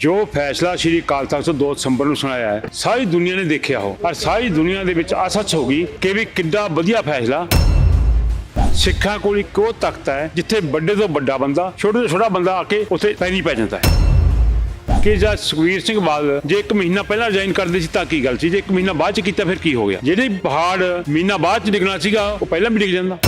ਜੋ ਫੈਸਲਾ ਸ਼੍ਰੀ ਅਕਾਲ ਤਖਤ ਤੋਂ 2 ਦਸੰਬਰ ਨੂੰ ਸੁਣਾਇਆ ਹੈ, ਸਾਰੀ ਦੁਨੀਆ ਨੇ ਦੇਖਿਆ ਹੋ। ਔਰ ਸਾਰੀ ਦੁਨੀਆ ਦੇ ਵਿੱਚ ਆ ਸੱਚ ਹੋ ਗਈ ਕਿ ਵੀ ਕਿੱਡਾ ਵਧੀਆ ਫੈਸਲਾ ਸਿੱਖਾਂ ਕੋਲ ਇੱਕ ਉਹ ਤਖਤ ਹੈ, ਜਿੱਥੇ ਵੱਡੇ ਤੋਂ ਵੱਡਾ ਬੰਦਾ, ਛੋਟੇ ਤੋਂ ਛੋਟਾ ਬੰਦਾ ਆ ਕੇ ਉੱਥੇ ਪੈਣੀ ਪੈ ਜਾਂਦਾ ਹੈ। ਕਿ ਜਦ ਸੁਖਵੀਰ ਸਿੰਘ ਬਾਦਲ ਜੇ ਇੱਕ ਮਹੀਨਾ ਪਹਿਲਾਂ ਰਿਜ਼ਾਈਨ ਕਰਦੇ ਸੀ ਤਾਂ ਕੀ ਗੱਲ ਸੀ? ਜੇ ਇੱਕ ਮਹੀਨਾ ਬਾਅਦ ਚ ਕੀਤਾ ਫਿਰ ਕੀ ਹੋ ਗਿਆ? ਜਿਹੜੇ ਪਹਾੜ ਮਹੀਨਾ ਬਾਅਦ ਚ ਡਿੱਗਣਾ ਸੀਗਾ, ਉਹ ਪਹਿਲਾਂ ਵੀ ਡਿੱਗ ਜਾਂਦਾ।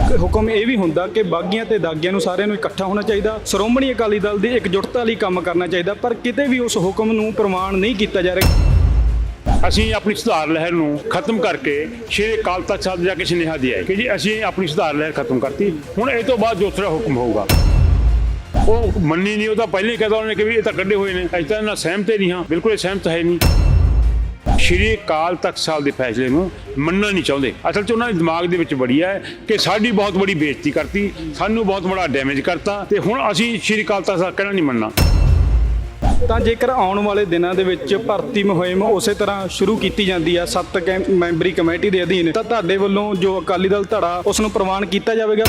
ਹੁਕਮ ਇਹ ਵੀ ਹੁੰਦਾ ਕਿ ਬਾਗੀਆਂ ਤੇ ਦਾਗੀਆਂ ਨੂੰ ਸਾਰਿਆਂ ਨੂੰ ਇਕੱਠਾ ਹੋਣਾ ਚਾਹੀਦਾ। ਸ਼੍ਰੋਮਣੀ ਅਕਾਲੀ ਦਲ ਦੀ ਇਕਜੁੱਟਤਾ ਲਈ ਕੰਮ ਕਰਨਾ ਚਾਹੀਦਾ, ਪਰ ਕਿਤੇ ਵੀ ਉਸ ਹੁਕਮ ਨੂੰ ਪ੍ਰਮਾਣ ਨਹੀਂ ਕੀਤਾ ਜਾ ਰਿਹਾ। ਅਸੀਂ ਆਪਣੀ ਸੁਧਾਰ ਲਹਿਰ ਨੂੰ ਖਤਮ ਕਰਕੇ ਸ਼੍ਰੀ ਅਕਾਲ ਤਖਤ ਸਾਹਿਬ ਜਾ ਕੇ ਸੁਨੇਹਾ ਦਿਆ ਹੈ ਕਿ ਜੀ ਅਸੀਂ ਆਪਣੀ ਸੁਧਾਰ ਲਹਿਰ ਖਤਮ ਕਰਤੀ। ਹੁਣ ਇਹ ਤੋਂ ਬਾਅਦ ਦੂਸਰਾ ਹੁਕਮ ਹੋਊਗਾ। ਉਹ ਮੰਨੀ ਨਹੀਂ, ਉਹ ਤਾਂ ਪਹਿਲੇ ਹੀ ਕਹਦਾ ਉਹਨੇ ਕਿ ਵੀ ਇਹ ਤਾਂ ਕੱਢੇ ਹੋਏ ਨੇ। ਅਸੀਂ ਤਾਂ ਇਹਨਾਂ ਸਹਿਮਤ ਹੀ ਨਹੀਂ ਹਾਂ। ਬਿਲਕੁਲ ਇਹ ਸਹਿਮਤ ਹੈ ਨਹੀਂ। ਸ਼੍ਰੀ ਅਕਾਲ ਤਖਤ ਸਾਹਿਬ ਦੇ ਫੈਸਲੇ ਨੂੰ ਮੰਨਣਾ ਨਹੀਂ ਚਾਹੁੰਦੇ। ਅਸਲ 'ਚ ਉਹਨਾਂ ਦੇ ਦਿਮਾਗ ਦੇ ਵਿੱਚ ਬੜੀ ਹੈ ਕਿ ਸਾਡੀ ਬਹੁਤ ਬੜੀ ਬੇਇੱਜ਼ਤੀ ਕਰਤੀ ਸਾਨੂੰ ਬਹੁਤ ਬੜਾ ਡੈਮੇਜ ਕਰਤਾ ਤੇ ਹੁਣ ਅਸੀਂ ਸ਼੍ਰੀ ਅਕਾਲ ਤਖਤ ਸਾਹਿਬ ਕਹਿਣਾ ਨਹੀਂ ਮੰਨਣਾ। ਤਾਂ ਜੇਕਰ ਆਉਣ ਵਾਲੇ ਦਿਨਾਂ ਦੇ ਵਿੱਚ ਭਰਤੀ ਮੁਹਿੰਮ ਉਸੇ ਤਰ੍ਹਾਂ ਸ਼ੁਰੂ ਕੀਤੀ ਜਾਂਦੀ ਹੈ ਸੱਤ ਮੈਂਬਰੀ ਕਮੇਟੀ ਦੇ ਅਧੀਨ ਤਾਂ ਤੁਹਾਡੇ ਵੱਲੋਂ ਜੋ ਅਕਾਲੀ ਦਲ ਧੜਾ ਉਸ ਨੂੰ ਪ੍ਰਵਾਨ ਕੀਤਾ ਜਾਵੇਗਾ?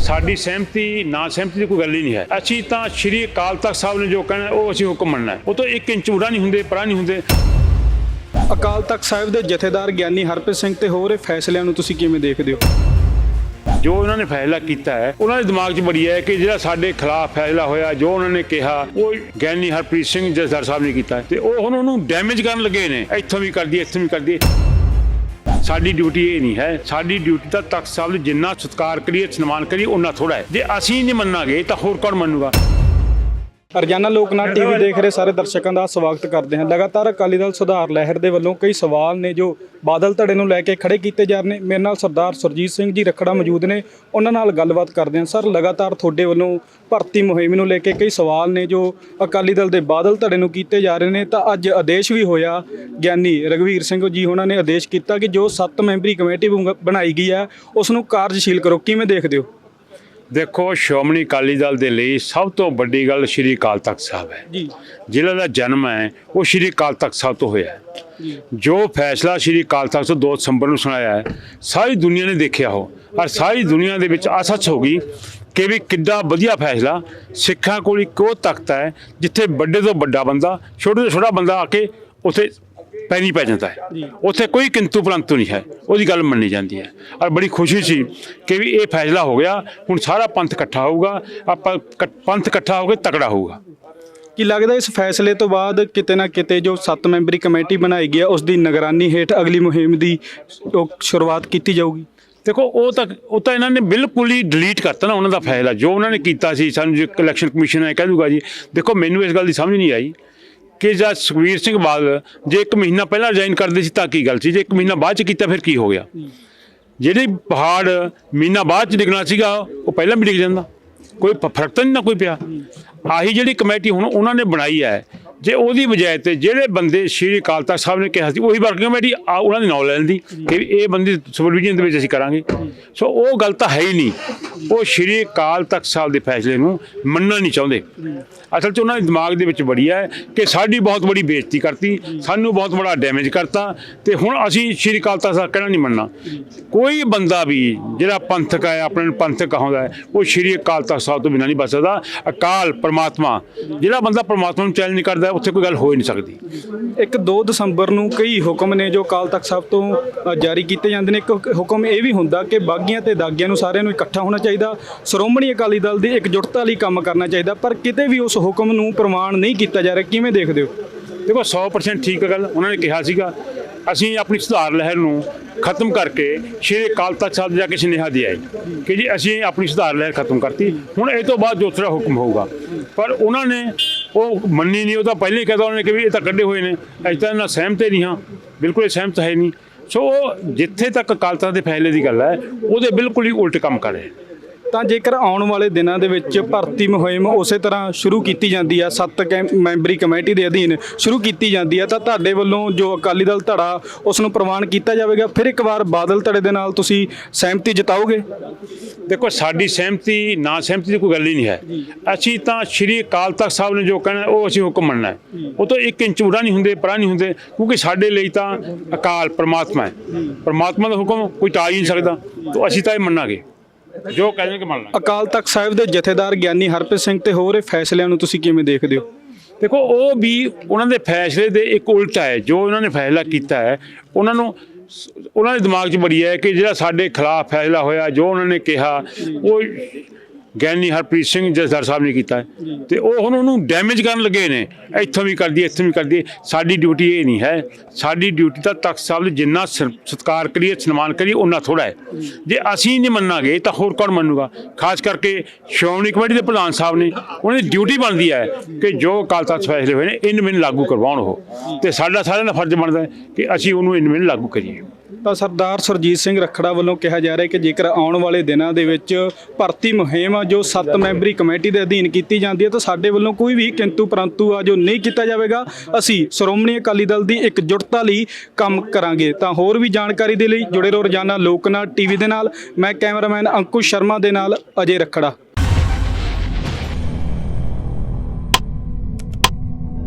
ਸਾਡੀ ਸਹਿਮਤੀ ਨਾ ਸਹਿਮਤੀ ਦੀ ਕੋਈ ਗੱਲ ਹੀ ਨਹੀਂ ਹੈ। ਅਸੀਂ ਤਾਂ ਸ਼੍ਰੀ ਅਕਾਲ ਤਖਤ ਸਾਹਿਬ ਨੇ ਜੋ ਕਹਿਣਾ ਉਹ ਅਸੀਂ ਹੁਕਮ ਮੰਨਣਾ ਉਹ ਤੋਂ ਇੱਕ ਇੰਚ ਉੜਾ ਨਹੀਂ ਹੁੰਦੇ ਪਰਾਂ ਨਹੀਂ ਹੁੰਦੇ। ਅਕਾਲ ਤਖਤ ਸਾਹਿਬ ਦੇ ਜਥੇਦਾਰ ਗਿਆਨੀ ਹਰਪ੍ਰੀਤ ਸਿੰਘ ਤੇ ਹੋ ਰਹੇ ਫੈਸਲਿਆਂ ਨੂੰ ਤੁਸੀਂ ਕਿਵੇਂ ਦੇਖਦੇ ਹੋ? ਜੋ ਉਹਨਾਂ ਨੇ ਫੈਸਲਾ ਕੀਤਾ ਹੈ, ਉਹਨਾਂ ਦੇ ਦਿਮਾਗ 'ਚ ਬੜੀ ਹੈ ਕਿ ਜਿਹੜਾ ਸਾਡੇ ਖਿਲਾਫ ਫੈਸਲਾ ਹੋਇਆ, ਜੋ ਉਹਨਾਂ ਨੇ ਕਿਹਾ, ਉਹ ਗਿਆਨੀ ਹਰਪ੍ਰੀਤ ਸਿੰਘ ਜਸਦਾਰ ਸਾਹਿਬ ਨੇ ਕੀਤਾ ਹੈ। ਤੇ ਉਹ ਹੁਣ ਉਹਨੂੰ ਡੈਮੇਜ ਕਰਨ ਲੱਗੇ ਨੇ। ਇੱਥੋਂ ਵੀ ਕਰਦੀ ਇੱਥੋਂ ਵੀ ਕਰਦੀ ਸਾਡੀ ਡਿਊਟੀ ਇਹ ਨਹੀਂ ਹੈ। ਸਾਡੀ ਡਿਊਟੀ ਤਾਂ ਤਖਤ ਸਾਹਿਬ ਦਾ ਜਿੰਨਾ ਸਤਿਕਾਰ ਕਰੀਏ, ਸਨਮਾਨ ਕਰੀਏ ਉਹਨਾਂ ਥੋੜਾ ਹੈ। ਜੇ ਅਸੀਂ ਨਹੀਂ ਮੰਨਾਂਗੇ, ਤਾਂ ਹੋਰ ਕੌਣ ਮੰਨੂਗਾ? ਰੋਜ਼ਾਨਾ ਲੋਕਨਾਥ ਟੀਵੀ ਦੇਖ ਰਹੇ ਸਾਰੇ ਦਰਸ਼ਕਾਂ ਦਾ ਸਵਾਗਤ ਕਰਦੇ ਹਾਂ। ਲਗਾਤਾਰ ਅਕਾਲੀ ਦਲ ਸੁਧਾਰ ਲਹਿਰ ਦੇ ਵੱਲੋਂ ਕਈ ਸਵਾਲ ਨੇ ਜੋ ਬਾਦਲ ਧੜੇ ਨੂੰ ਲੈ ਕੇ ਖੜੇ ਕੀਤੇ ਜਾ ਰਹੇ ਨੇ। ਮੇਰੇ ਨਾਲ ਸਰਦਾਰ ਸੁਰਜੀਤ ਸਿੰਘ ਜੀ ਰਖੜਾ ਮੌਜੂਦ ਨੇ। ਉਹਨਾਂ ਨਾਲ ਗੱਲਬਾਤ ਕਰਦੇ ਹਾਂ। ਸਰ, ਲਗਾਤਾਰ ਤੁਹਾਡੇ ਵੱਲੋਂ ਭਰਤੀ ਮੁਹਿੰਮ ਨੂੰ ਲੈ ਕੇ ਕਈ ਸਵਾਲ ਨੇ ਜੋ ਅਕਾਲੀ ਦਲ ਦੇ ਬਾਦਲ ਧੜੇ ਨੂੰ ਕੀਤੇ ਜਾ ਰਹੇ ਨੇ। ਤਾਂ ਅੱਜ ਆਦੇਸ਼ ਵੀ ਹੋਇਆ ਗਿਆਨੀ ਰਗਵੀਰ ਸਿੰਘ ਜੀ, ਉਹਨਾਂ ਨੇ ਆਦੇਸ਼ ਕੀਤਾ ਕਿ ਜੋ 7 ਮੈਂਬਰੀ ਕਮੇਟੀ ਬੁੰਗ- ਬਣਾਈ ਗਈ ਹੈ, ਉਸ ਨੂੰ ਕਾਰਜਸ਼ੀਲ ਕਰੋ। ਕਿਵੇਂ ਦੇਖਦੇ ਹੋ? ਦੇਖੋ ਸ਼੍ਰੋਮਣੀ ਅਕਾਲੀ ਦਲ ਦੇ ਲਈ ਸਭ ਤੋਂ ਵੱਡੀ ਗੱਲ ਸ਼੍ਰੀ ਅਕਾਲ ਤਖਤ ਸਾਹਿਬ ਹੈ। ਜੀ। ਜ਼ਿਲ੍ਹਾ ਦਾ ਜਨਮ ਹੈ ਉਹ ਸ਼੍ਰੀ ਅਕਾਲ ਤਖਤ ਸਾਹਿਬ ਤੋਂ ਹੋਇਆ ਹੈ। ਜੀ। ਜੋ ਫੈਸਲਾ ਸ਼੍ਰੀ ਅਕਾਲ ਤਖਤ ਤੋਂ 2 ਦਸੰਬਰ ਨੂੰ ਸੁਣਾਇਆ ਹੈ ਸਾਰੀ ਦੁਨੀਆ ਨੇ ਦੇਖਿਆ ਹੋ। ਔਰ ਸਾਰੀ ਦੁਨੀਆ ਦੇ ਵਿੱਚ ਆ ਸੱਚ ਹੋ ਗਈ ਕਿ ਵੀ ਕਿੱਡਾ ਵਧੀਆ ਫੈਸਲਾ ਸਿੱਖਾਂ ਕੋਲ ਇੱਕ ਉਹ ਤਖਤ ਹੈ ਜਿੱਥੇ ਵੱਡੇ ਤੋਂ ਵੱਡਾ ਬੰਦਾ ਛੋਟੇ ਤੋਂ ਛੋਟਾ ਬੰਦਾ ਆ ਕੇ ਉੱਥੇ ਪੈਰੀ ਪੈ ਜਾਂਦਾ ਹੈ। ਉੱਥੇ ਕੋਈ ਕਿੰਤੂ ਪਰੰਤੂ ਨਹੀਂ ਹੈ। ਉਹਦੀ ਗੱਲ ਮੰਨੀ ਜਾਂਦੀ ਹੈ। ਔਰ ਬੜੀ ਖੁਸ਼ੀ ਸੀ ਕਿ ਵੀ ਇਹ ਫੈਸਲਾ ਹੋ ਗਿਆ। ਹੁਣ ਸਾਰਾ ਪੰਥ ਇਕੱਠਾ ਹੋਊਗਾ। ਆਪਾਂ ਪੰਥ ਇਕੱਠਾ ਹੋ ਕੇ ਤਕੜਾ ਹੋਊਗਾ। ਕੀ ਲੱਗਦਾ ਇਸ ਫੈਸਲੇ ਤੋਂ ਬਾਅਦ ਕਿਤੇ ਨਾ ਕਿਤੇ ਜੋ 7 ਮੈਂਬਰੀ ਕਮੇਟੀ ਬਣਾਈ ਗਈ ਹੈ ਉਸ ਦੀ ਨਿਗਰਾਨੀ ਹੇਠ ਅਗਲੀ ਮੁਹਿੰਮ ਦੀ ਉਹ ਸ਼ੁਰੂਆਤ ਕੀਤੀ ਜਾਊਗੀ? ਦੇਖੋ ਉਹ ਤਾਂ ਉਹ ਤਾਂ ਇਹਨਾਂ ਨੇ ਬਿਲਕੁਲ ਹੀ ਡਿਲੀਟ ਕਰਤਾ ਨਾ ਉਹਨਾਂ ਦਾ ਫਾਇਲ ਜੋ ਉਹਨਾਂ ਨੇ ਕੀਤਾ ਸੀ ਸਾਨੂੰ ਜੋ ਇਲੈਕਸ਼ਨ ਕਮਿਸ਼ਨ ਹੈ ਕਹਿ ਦੂਗਾ ਜੀ ਦੇਖੋ ਮੈਨੂੰ ਇਸ ਗੱਲ ਦੀ ਸਮਝ ਨਹੀਂ ਆਈ। ਕਿ ਜਦ ਸੁਖਵੀਰ ਸਿੰਘ ਬਾਦਲ ਜੇ ਇੱਕ ਮਹੀਨਾ ਪਹਿਲਾਂ ਰਿਜ਼ਾਈਨ ਕਰਦੇ ਸੀ ਤਾਂ ਕੀ ਗੱਲ ਸੀ? ਜੇ ਇੱਕ ਮਹੀਨਾ ਬਾਅਦ ਚ ਕੀਤਾ ਫਿਰ ਕੀ ਹੋ ਗਿਆ? ਜਿਹੜੇ ਪਹਾੜ ਮਹੀਨਾ ਬਾਅਦ ਚ ਡਿੱਗਣਾ ਸੀਗਾ ਉਹ ਪਹਿਲਾਂ ਵੀ ਡਿੱਗ ਜਾਂਦਾ। ਕੋਈ ਫ਼ਰਕ ਤਾਂ ਨਹੀਂ ਨਾ ਕੋਈ ਪਿਆ। ਆਹੀ ਜਿਹੜੀ ਕਮੇਟੀ ਹੁਣ ਉਹਨਾਂ ਨੇ ਬਣਾਈ ਹੈ ਜੇ ਉਹਦੀ ਬਜਾਏ ਤੇ ਜਿਹੜੇ ਬੰਦੇ ਸ਼੍ਰੀ ਅਕਾਲ ਤਖਤ ਸਾਹਿਬ ਨੇ ਕਿਹਾ ਸੀ, ਉਹੀ ਵਰਕਿੰਗ ਕਮੇਟੀ ਆ ਉਹਨਾਂ ਦੀ ਨਾਂ ਲੈਣ ਦੀ ਕਿ ਇਹ ਬੰਦੇ ਸੁਪਰਵਿਜ਼ਨ ਦੇ ਵਿੱਚ ਅਸੀਂ ਕਰਾਂਗੇ। ਸੋ ਉਹ ਗੱਲ ਤਾਂ ਹੈ ਹੀ ਨਹੀਂ। ਉਹ ਸ਼੍ਰੀ ਅਕਾਲ ਤਖਤ ਸਾਹਿਬ ਦੇ ਫੈਸਲੇ ਨੂੰ ਮੰਨਣਾ ਨਹੀਂ ਚਾਹੁੰਦੇ। ਅਸਲ 'ਚ ਉਹਨਾਂ ਦੇ ਦਿਮਾਗ ਦੇ ਵਿੱਚ ਬੜੀ ਹੈ ਕਿ ਸਾਡੀ ਬਹੁਤ ਬੜੀ ਬੇਇੱਜ਼ਤੀ ਕਰਤੀ, ਸਾਨੂੰ ਬਹੁਤ ਬੜਾ ਡੈਮੇਜ ਕਰਤਾ ਤੇ ਹੁਣ ਅਸੀਂ ਸ਼੍ਰੀ ਅਕਾਲ ਤਖਤ ਸਾਹਿਬ ਕਹਿਣਾ ਨਹੀਂ ਮੰਨਣਾ। ਕੋਈ ਬੰਦਾ ਵੀ ਜਿਹੜਾ ਪੰਥਕ ਹੈ, ਆਪਣੇ ਨੂੰ ਪੰਥਕ ਕਹਾਉਂਦਾ ਹੈ, ਉਹ ਸ਼੍ਰੀ ਅਕਾਲ ਤਖਤ ਸਾਹਿਬ ਤੋਂ ਬਿਨਾਂ ਨਹੀਂ ਬਚ ਸਕਦਾ। ਅਕਾਲ ਪਰਮਾਤਮਾ, ਜਿਹੜਾ ਬੰਦਾ ਪਰਮਾਤਮਾ ਨੂੰ ਚੈਲੰਜ ਕਰਦਾ ਹੈ, ਉੱਥੇ ਕੋਈ ਗੱਲ ਹੋ ਹੀ ਨਹੀਂ ਸਕਦੀ। ਇੱਕ 2 ਦਸੰਬਰ ਨੂੰ ਕਈ ਹੁਕਮ ਨੇ ਜੋ ਅਕਾਲ ਤਖਤ ਸਾਹਿਬ ਤੋਂ ਅ, ਜਾਰੀ ਕੀਤੇ ਜਾਂਦੇ ਨੇ। ਇੱਕ ਹੁਕ- ਹੁਕਮ ਇਹ ਵੀ ਹੁੰਦਾ ਕਿ ਬਾਗੀਆਂ ਤੇ ਦਾਗੀਆਂ ਨੂੰ ਸਾਰਿਆਂ ਨੂੰ ਇਕੱਠਾ ਹੋਣਾ ਚਾਹੀਦਾ। ਸ਼੍ਰੋਮਣੀ ਅਕਾਲੀ ਦਲ ਦੀ ਇਕਜੁੱਟਤਾ ਲਈ ਕੰਮ ਕਰਨਾ ਚਾਹੀਦਾ ਪਰ ਕਿਤੇ ਵੀ ਉਸ ਹੁਕਮ ਨੂੰ ਪ੍ਰਮਾਣ ਨਹੀਂ ਕੀਤਾ ਜਾ ਰਿਹਾ ਕਿਵੇਂ ਦੇਖਦੇ ਹੋ? ਦੇਖੋ 100% ਠੀਕ ਗੱਲ ਉਹਨਾਂ ਨੇ ਕਿਹਾ ਸੀਗਾ। ਅਸੀਂ ਆਪਣੀ ਸੁਧਾਰ ਲਹਿਰ ਨੂੰ ਖਤਮ ਕਰਕੇ ਸ਼੍ਰੀ ਅਕਾਲ ਤਖਤ ਸਾਹਿਬ ਜਾ ਕੇ ਸੁਨੇਹਾ ਦਿਆ ਹੈ ਕਿ ਜੀ ਅਸੀਂ ਆਪਣੀ ਸੁਧਾਰ ਲਹਿਰ ਖਤਮ ਕਰਤੀ। ਹੁਣ ਇਹ ਤੋਂ ਬਾਅਦ ਦੂਸਰਾ ਹੁਕਮ ਹੋਊਗਾ। ਪਰ ਉਹਨਾਂ ਨੇ ਉਹ ਮੰਨੀ ਨਹੀਂ, ਉਹ ਤਾਂ ਪਹਿਲਾਂ ਹੀ ਕਹਦਾ ਉਹਨੇ ਕਿ ਵੀ ਇਹ ਤਾਂ ਕੱਢੇ ਹੋਏ ਨੇ। ਅਸੀਂ ਤਾਂ ਇਹਨਾਂ ਸਹਿਮਤ ਹੀ ਨਹੀਂ ਹਾਂ। ਬਿਲਕੁਲ ਇਹ ਸਹਿਮਤ ਹੈ ਨਹੀਂ। ਸੋ ਉਹ ਜਿੱਥੇ ਤੱਕ ਅਕਾਲ ਦੇ ਫੈਸਲੇ ਦੀ ਗੱਲ ਹੈ, ਉਹਦੇ ਬਿਲਕੁਲ ਹੀ ਉਲਟ ਕੰਮ ਕਰ ਰਹੇ ਤਾਂ ਜੇਕਰ ਆਉਣ ਵਾਲੇ ਦਿਨਾਂ ਦੇ ਵਿੱਚ ਭਰਤੀ ਮੁਹਿੰਮ ਉਸੇ ਤਰ੍ਹਾਂ ਸ਼ੁਰੂ ਕੀਤੀ ਜਾਂਦੀ ਹੈ ਸੱਤ ਕੈ- ਮੈਂਬਰੀ ਕਮੇਟੀ ਦੇ ਅਧੀਨ ਸ਼ੁਰੂ ਕੀਤੀ ਜਾਂਦੀ ਹੈ ਤਾਂ ਤੁਹਾਡੇ ਵੱਲੋਂ ਜੋ ਅਕਾਲੀ ਦਲ ਧੜਾ ਉਸ ਨੂੰ ਪ੍ਰਵਾਨ ਕੀਤਾ ਜਾਵੇਗਾ। ਫਿਰ ਇੱਕ ਵਾਰ ਬਾਦਲ ਧੜੇ ਦੇ ਨਾਲ ਤੁਸੀਂ ਸਹਿਮਤੀ ਜਤਾਓਗੇ? ਦੇਖੋ, ਸਾਡੀ ਸਹਿਮਤੀ, ਨਾ ਸਹਿਮਤੀ ਦੀ ਕੋਈ ਗੱਲ ਹੀ ਨਹੀਂ ਹੈ। ਅਸੀਂ ਤਾਂ ਸ਼੍ਰੀ ਅਕਾਲ ਤਖਤ ਸਾਹਿਬ ਨੇ ਜੋ ਕਹਿਣਾ, ਉਹ ਅਸੀਂ ਹੁਕਮ ਮੰਨਣਾ ਉਹ ਤੋਂ ਇੱਕ ਇੰਚ ਉੜਾ ਨਹੀਂ ਹੁੰਦੇ, ਪਰਾਂ ਨਹੀਂ ਹੁੰਦੇ, ਕਿਉਂਕਿ ਸਾਡੇ ਲਈ ਤਾਂ ਅਕਾਲ ਪਰਮਾਤਮਾ ਹੈ। ਪਰਮਾਤਮਾ ਦਾ ਹੁਕਮ ਕੋਈ ਟਾਲ ਹੀ ਨਹੀਂ ਸਕਦਾ। ਤਾਂ ਅਸੀਂ ਤਾਂ ਇਹ ਮੰਨਾਂਗੇ। ਜੋ ਕਹਿੰਦੇ ਕਿ ਮੰਨ ਲਾਂਗੇ ਅਕਾਲ ਤਖਤ ਸਾਹਿਬ ਦੇ ਜਥੇਦਾਰ ਗਿਆਨੀ ਹਰਪ੍ਰੀਤ ਸਿੰਘ ਤੇ ਹੋਰ ਇਹ ਫੈਸਲਿਆਂ ਨੂੰ ਤੁਸੀਂ ਕਿਵੇਂ ਦੇਖਦੇ ਹੋ? ਦੇਖੋ ਉਹ ਵੀ ਉਹਨਾਂ ਦੇ ਫੈਸਲੇ ਦੇ ਇੱਕ ਉਲਟ ਹੈ ਜੋ ਉਹਨਾਂ ਨੇ ਫੈਸਲਾ ਕੀਤਾ ਹੈ ਉਹਨਾਂ ਨੂੰ ਉਹਨਾਂ ਦੇ ਦਿਮਾਗ 'ਚ ਬੜੀ ਹੈ ਕਿ ਜਿਹੜਾ ਸਾਡੇ ਖਿਲਾਫ ਫੈਸਲਾ ਹੋਇਆ ਜੋ ਉਹਨਾਂ ਨੇ ਕਿਹਾ ਉਹ ਗਿਆਨੀ ਹਰਪ੍ਰੀਤ ਸਿੰਘ ਜਸਦਾਰ ਸਾਹਿਬ ਨੇ ਕੀਤਾ ਹੈ। ਤੇ ਉਹ ਹੁਣ ਉਹਨੂੰ ਡੈਮੇਜ ਕਰਨ ਲੱਗੇ ਨੇ। ਇੱਥੋਂ ਵੀ ਕਰਦੀ ਇੱਥੋਂ ਵੀ ਕਰਦੀ ਸਾਡੀ ਡਿਊਟੀ ਇਹ ਨਹੀਂ ਹੈ। ਸਾਡੀ ਡਿਊਟੀ ਤਾਂ ਤਖਤ ਸਾਹਿਬ ਦੇ ਜਿੰਨਾ ਸਰ- ਸਤਿਕਾਰ ਕਰੀਏ ਸਨਮਾਨ ਕਰੀਏ ਉਹਨਾਂ ਥੋੜਾ ਹੈ। ਜੇ। ਅਸੀਂ ਨਹੀਂ ਮੰਨਾਂਗੇ ਤਾਂ ਹੋਰ ਕੌਣ ਮੰਨੂਗਾ? ਖਾਸ ਕਰਕੇ ਸ਼੍ਰੋਮਣੀ ਕਮੇਟੀ ਦੇ ਪ੍ਰਧਾਨ ਸਾਹਿਬ ਨੇ ਉਹਨਾਂ ਦੀ ਡਿਊਟੀ ਬਣਦੀ ਹੈ ਕਿ ਜੋ ਅਕਾਲ ਤਖਤ ਫੈਸਲੇ ਹੋਏ ਨੇ ਇਨ ਮੈਨੂੰ ਲਾਗੂ ਕਰਵਾਉਣ ਉਹ। ਤੇ ਸਾਡਾ ਸਾਰਿਆਂ ਦਾ ਫਰਜ਼ ਬਣਦਾ ਹੈ ਕਿ ਅਸੀਂ ਉਹਨੂੰ ਇਨ ਮੈਨੂੰ ਲਾਗੂ ਕਰੀਏ। ਤਾਂ ਸਰਦਾਰ ਸੁਰਜੀਤ ਸਿੰਘ ਰੱਖੜਾ ਵੱਲੋਂ ਕਿਹਾ ਜਾ ਰਿਹਾ ਹੈ ਕਿ ਜੇਕਰ ਆਉਣ ਵਾਲੇ ਦਿਨਾਂ ਦੇ ਵਿੱਚ ਭਰਤੀ ਮੁਹਿੰਮ ਆ ਜੋ 7 ਮੈਂਬਰੀ ਕਮੇਟੀ ਦੇ ਅਧੀਨ ਕੀਤੀ ਜਾਂਦੀ ਹੈ ਤਾਂ ਸਾਡੇ ਵੱਲੋਂ ਕੋਈ ਵੀ ਕਿੰਤੂ ਪਰੰਤੂ ਆ ਜੋ ਨਹੀਂ ਕੀਤਾ ਜਾਵੇਗਾ ਅਸੀਂ ਸ਼੍ਰੋਮਣੀ ਅਕਾਲੀ ਦਲ ਦੀ ਇਕਜੁੱਟਤਾ ਲਈ ਕੰਮ ਕਰਾਂਗੇ। ਤਾਂ ਹੋਰ ਵੀ ਜਾਣਕਾਰੀ ਦੇ ਲਈ ਜੁੜੇ ਰਹੋ ਰੋਜ਼ਾਨਾ ਲੋਕਨਾਥ ਟੀਵੀ ਦੇ ਨਾਲ। ਮੈਂ ਕੈਮਰਾਮੈਨ ਅੰਕੁਸ਼ ਸ਼ਰਮਾ ਦੇ ਨਾਲ ਅਜੇ ਰੱਖੜਾ।